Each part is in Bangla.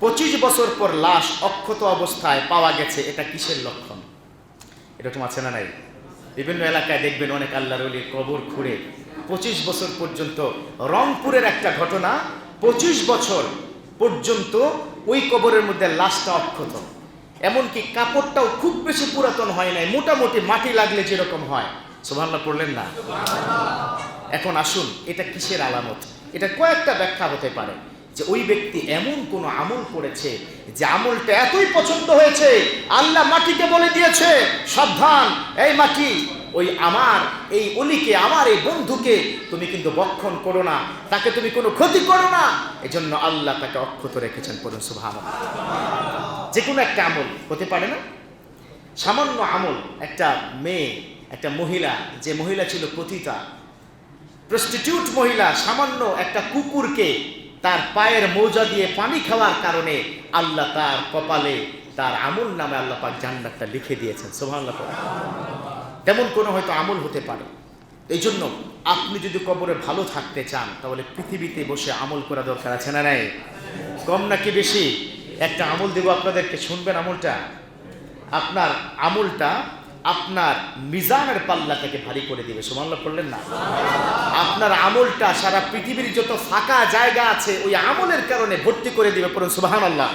পঁচিশ বছর পর লাশ অক্ষত অবস্থায় পাওয়া গেছে, এটা কিসের লক্ষণ? এরকম আছে না নাই। বিভিন্ন এলাকায় দেখবেন অনেক আল্লাহর অলির কবর খুঁড়ে। পঁচিশ বছর পর্যন্ত রংপুরের একটা ঘটনা, পঁচিশ বছর পর্যন্ত ওই কবরের মধ্যে লাশটা অক্ষত। এমনকি কাপড়টাও খুব বেশি পুরাতন হয় নাই, মোটামুটি মাটি লাগলে যেরকম হয়। সোভাল্লা পড়লেন না? এখন আসুন, এটা কিসের আলামত? এটা কয়েকটা ব্যাখ্যা হতে পারে। যে ওই ব্যক্তি এমন কোন আমল করেছে যে আমলটা এতই পছন্দ হয়েছে, আল্লাহ মাটিকে বলে দিয়েছে, সাবধান, এই মাটি, ওই আমার, এই অলিকে, আমার এই বন্ধুকে তুমি কিন্তু বক্ষণ করো না, তাকে তুমি কোনো ক্ষতি করো না। এজন্য আল্লাহ তাকে অক্ষত রেখেছেন, পড়ুন সুভান যে কোনো একটা আমল হতে পারে না? সামান্য আমল, একটা মেয়ে, একটা মহিলা, যে মহিলা ছিল পতিতা প্রস্টিটিউট মহিলা, সামান্য একটা কুকুরকে তার পায়ের মৌজা দিয়ে পানি খাওয়ার কারণে আল্লাহ তার কপালে, তার আমল নামে আল্লাহ পাক জান্নাতটা লিখে দিয়েছেন। সোভাল্লাহ তেমন কোনো হয়তো আমল হতে পারে। এই জন্য আপনি যদি কবরে ভালো থাকতে চান, তাহলে পৃথিবীতে বসে আমল করা দরকার আছে না নাই? কম নাকি বেশি? একটা আমল দেব আপনাদেরকে, শুনবেন আমলটা? আপনার আমলটা আপনার মিজানের পাল্লা থেকে ভারী করে দিবে সুমাল্লা করলেন না? আপনার আমলটা সারা পৃথিবীর যত ফাঁকা জায়গা আছে, ওই আমলের কারণে ভর্তি করে দিবে, পড়ুন সুবাহান আল্লাহ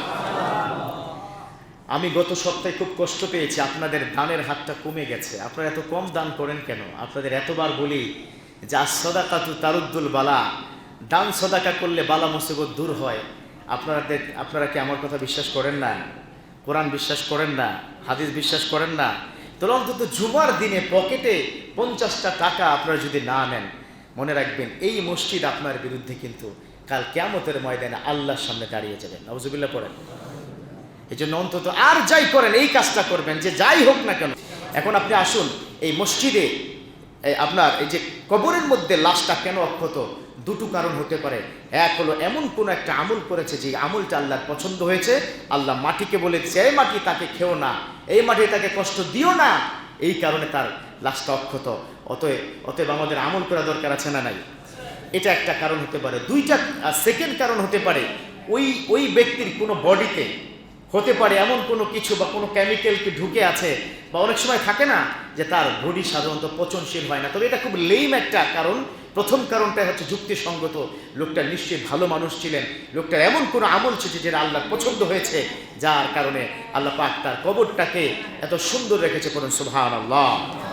আমি গত সপ্তাহে খুব কষ্ট পেয়েছি, আপনাদের দানের হাতটা কমে গেছে। আপনারা এত কম দান করেন কেন? আপনাদের এতবার বলি যা সদাকা তু তারুদ্দুল বালা। দান সদাকা করলে বালা, মুসিবত দূর হয়। আপনাদের আপনারা কি আমার কথা বিশ্বাস করেন না? কোরআন বিশ্বাস করেন না? হাদিস বিশ্বাস করেন না? তাহলে অন্তত জুমার দিনে পকেটে পঞ্চাশটা টাকা আপনারা যদি না নেন, মনে রাখবেন এই মসজিদ আপনার বিরুদ্ধে কিন্তু কাল কেমতের ময়দানে আল্লাহর সামনে দাঁড়িয়ে যাবেন। নজুবিল্লা পড়েন। এই জন্য অন্তত আর যাই করেন, এই কাজটা করবেন যে যাই হোক না কেন। এখন আপনি আসুন, এই মসজিদে আপনার এই যে কবরের মধ্যে লাশটা কেন অক্ষত? দুটো কারণ হতে পারে। এক হলো, এমন কোন একটা আমল করেছে যে আমলটা আল্লাহর পছন্দ হয়েছে, আল্লাহ মাটিকে বলেছে, এই মাটি তাকে খেও না, এই মাটি তাকে কষ্ট দিও না। এই কারণে তার লাশটা অক্ষত। অতএব অতএব আমাদের আমল করা দরকার আছে না নাই? এটা একটা কারণ হতে পারে। দুইটা সেকেন্ড কারণ হতে পারে, ওই ওই ব্যক্তির কোনো বডিতে হতে পারে এমন কোনো কিছু বা কোনো কেমিক্যাল কি ঢুকে আছে, বা অনেক সময় থাকে না যে তার বডি সাধারণত পচনশীল হয় না। তবে এটা খুব লেম একটা কারণ প্রথম কারণটা হচ্ছে যুক্তিসঙ্গত। লোকটা নিশ্চয়ই ভালো মানুষ ছিলেন। লোকটার এমন কোনো আমল ছিল যেটা আল্লাহ পছন্দ হয়েছে, যার কারণে আল্লাহ পাক তার কবরটাকে এত সুন্দর রেখেছে কোনো সুভান আল্লাহ